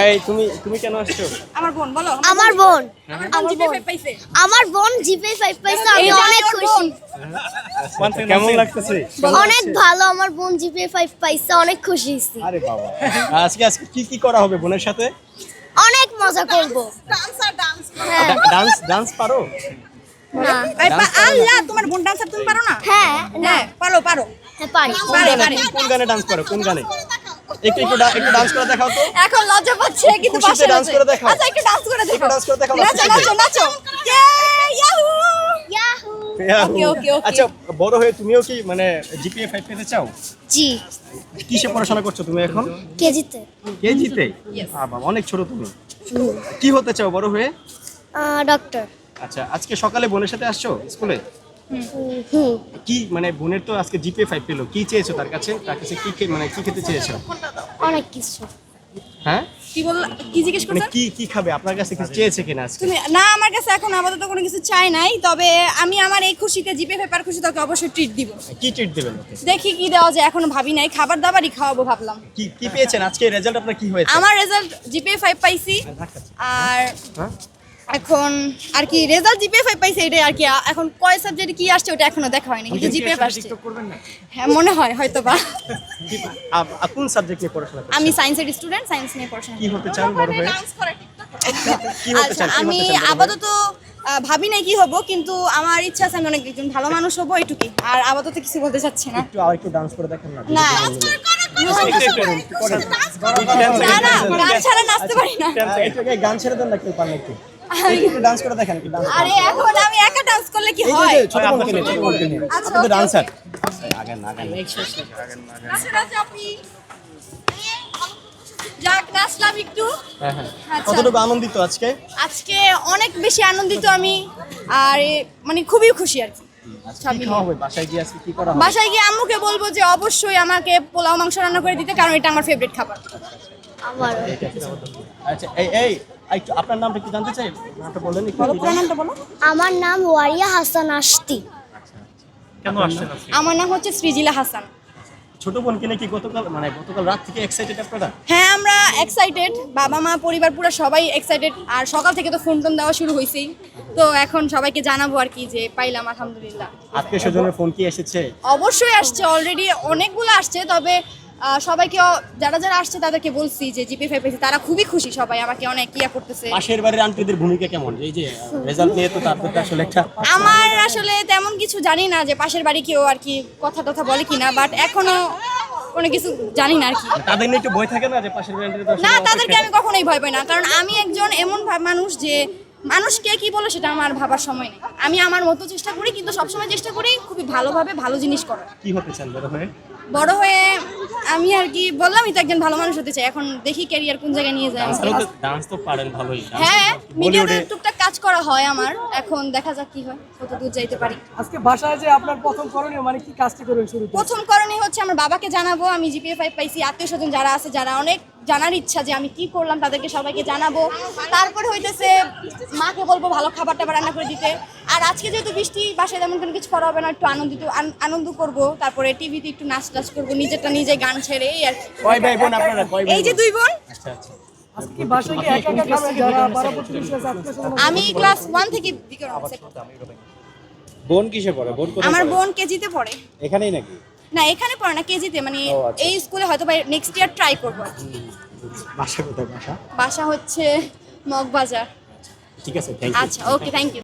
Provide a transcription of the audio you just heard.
এই তুমি তুমি কেন আসছো? আমার বোন বলো। আমার বোন। আমার বোন পাইছে। আমার বোন জিপে ফাইভ পাইছে আমি অনেক খুশি। কেমন লাগতেছে? অনেক ভালো আমার বোন জিপে ফাইভ পাইছে অনেক খুশি আরে বাবা। আজকে আজকে কি কি করা হবে বোনের সাথে? অনেক মজা করব। ডান্স হ্যাঁ। ডান্স ডান্স পারো? না। আল্লাহ তোমার বোন ডান্সার তুমি পারো না? হ্যাঁ না। হ্যাঁ পারো পারো। হ্যাঁ পারি। কোন গানে পারে। কোন- কোন গানে ডান্স করো? কোন গানে? একটু একটু একটু ডান্স করে দেখাও তো। এখন লজ্জা পাচ্ছে কিন্তু dance আছে। করে দেখাও। আচ্ছা একটু ডান্স করে দেখো dance করে দেখাও, নাচো নাচো নাচো। Yahoo! Yahoo Okay, okay, okay. আচ্ছা বড় হয়ে তুমিও কি মানে জিপিএ ফাইভ পেতে চাও? জি। কিসে পড়াশোনা করছ তুমি এখন? কেজিতে। কেজিতে? বাবা অনেক ছোট তুমি। কি হতে চাও বড় হয়ে? ডক্টর আচ্ছা আজকে সকালে বোনের সাথে আসছো স্কুলে? হুম। কি মানে বোনের তো আজকে জিপিএ ফাইভ পেল। কি চেয়েছো তার কাছে? তার কাছে কি খে- মানে কি খেতে চেয়েছো? অনেক কিছু। হ্যাঁ? কি বল কি জিজ্ঞেস মানে করছেন? কি কি খাবে? আপনার কাছে কিছু চেয়েছে কিনা আজকে? তুমি না আমার কাছে এখন আপাতত কোনো কিছু চাই নাই তবে আমি আমার এই খুশিতে জিপে পেপার খুশি তোকে অবশ্যই ট্রিট দিব। কি ট্রিট দেবেন ওকে? দেখি কি দেওয়া যায় এখনও ভাবি নাই। খাবার দাবারই খাওয়াবো ভাবলাম। কি কি পেয়েছেন? আজকে রেজাল্ট আপনার কি হয়েছে? আমার রেজাল্ট জিপে ফাইভ পাইছি। আর হ্যাঁ? এখন আর কি রেজাল্ট জিপে ফাইভ পাইছে এটাই আর কি এখন কয় সাবজেক্টে কি আসছে ওটা এখনও দেখা হয়নি কিন্তু জিপে আসছে হ্যাঁ মনে হয় হয়তো বা কোন সাবজেক্ট নিয়ে পড়াশোনা আমি সায়েন্সের স্টুডেন্ট সায়েন্স নিয়ে পড়াশোনা কি হতে চান বড় হয়ে আচ্ছা আমি হতে চান বড় আপাতত ভাবি নাই কি হব কিন্তু আমার ইচ্ছা আছে আমি অনেক একজন ভালো মানুষ হব এটুকুই আর আপাতত কিছু বলতে চাচ্ছি না একটু আর একটু ডান্স করে দেখেন না না গান ছাড়া নাচতে পারি না গান ছেড়ে দেন না কেউ পারেন একটু একটু একটু ডান্স করে দেখেন একটু ডান্স আরে এখন আমি একা ডান্স করলে কি হয়? এই যে, ছোট বোনকে নিয়ে ছোট বোনকে নিয়ে। আচ্ছা, আপনি তো ডান্সার আপনি। যাক নাচলাম একটু। হ্যাঁ হ্যাঁ। আচ্ছা। কতটুকু আনন্দিত আজকে? আজকে অনেক বেশি আনন্দিত আমি আর মানে খুবই খুশি আর কি। সব কি মিলিয়ে। খাওয়া হবে? বাসায় গিয়ে আজকে কি করা হবে? বাসায় গিয়ে আম্মুকে বলব যে অবশ্যই আমাকে পোলাও মাংস রান্না করে দিতে কারণ এটা আমার ফেভারিট খাবার। আমার। আচ্ছা এই এই একটু আপনার নামটা একটু জানতে চাই? নামটা বলেন একটু। আমার নাম ওয়ারিয়া হাসান আশতি। কেন আসছেন আমার নাম হচ্ছে সৃজিলা হাসান। ছোট বোনকে নিয়ে কি গতকাল মানে গতকাল রাত থেকে এক্সাইটেড আপনারা? হ্যাঁ আমরা এক্সাইটেড বাবা মা পরিবার পুরো সবাই এক্সাইটেড আর সকাল থেকে তো ফোন টোন দেওয়া শুরু হয়েছেই। তো এখন সবাইকে জানাব আর কি যে পাইলাম আলহামদুলিল্লাহ। আত্মীয় স্বজনের ফোন কি এসেছে? অবশ্যই আসছে অলরেডি অনেকগুলো আসছে তবে সবাইকে যারা যারা আসছে তাদেরকে বলছি যে জিপে ফাইভ পেয়েছে তারা খুবই খুশি সবাই আমাকে অনেক ইয়া করতেছে। পাশের বাড়ির আন্টিদের ভূমিকা কেমন? এই যে রেজাল্ট নিয়ে তো তাদের আসলে একটা আমার আসলে তেমন কিছু জানি না যে পাশের বাড়ি কেউ আর কি কথা টথা বলে কিনা বাট এখনও কোনো কিছু জানি না আর কি। তাদের নিয়ে একটু ভয় থাকে না যে পাশের বাড়ির আন্টিদের না তাদেরকে আমি কখনোই ভয় পাই না কারণ আমি একজন এমন ভা- মানুষ যে মানুষকে কি বলে সেটা আমার ভাবার সময় নেই। আমি আমার মতো চেষ্টা করি কিন্তু সবসময় চেষ্টা করি খুবই ভালোভাবে ভালো জিনিস করার। কি হতে চান বড় হয়ে? বড় হয়ে আমি আর কি বললামই তো একজন ভালো মানুষ হতে চাই এখন দেখি ক্যারিয়ার কোন জায়গায় নিয়ে যায়। ডান্স তো পারেন ভালোই। হ্যাঁ মিডিয়াতে টুকটাক কাজ করা হয় আমার। এখন দেখা যাক কি হয় কত দূর যাইতে পারি। আজকে বাসায় যে আপনার প্রথম করণীয় মানে কি কাজটি করবেন শুরুতে? প্রথম করণীয় হচ্ছে আমার বাবাকে জানাব। আমি জিপিএ ফাইভ পাইছি আত্মীয় স্বজন যারা আছে যারা অনেক জানার ইচ্ছা যে আমি কি করলাম তাদেরকে সবাইকে জানাব। তারপরে হইতেছে মাকে বলব ভালো খাবার টাবার রান্না করে দিতে। আর আজকে যেহেতু বৃষ্টি বাসায় তেমন কোনো কিছু করা হবে না একটু আনন্দিত আনন্দ করব। তারপরে টিভিতে একটু নাচ টাচ করব নিজেরটা নিজে গান ছেড়ে এই আর কি। কয় ভাই বোন আপনারা? কয় ভাই এই যে দুই বোন। আচ্ছা আচ্ছা। আছে? আমি ক্লাস ওয়ান থেকে বোন কিসে পড়ে? বোন কোথায় আমার বোন কেজিতে পড়ে। এখানেই নাকি? না এখানে পড়ে না কেজিতে। মানে আচ্ছা। এই স্কুলে হয়তো নেক্সট ইয়ার ট্রাই করব বাসা কোথায় বাসা? বাসা হচ্ছে মগবাজার। ঠিক আছে থ্যাংক ইউ আচ্ছা ওকে থ্যাংক ইউ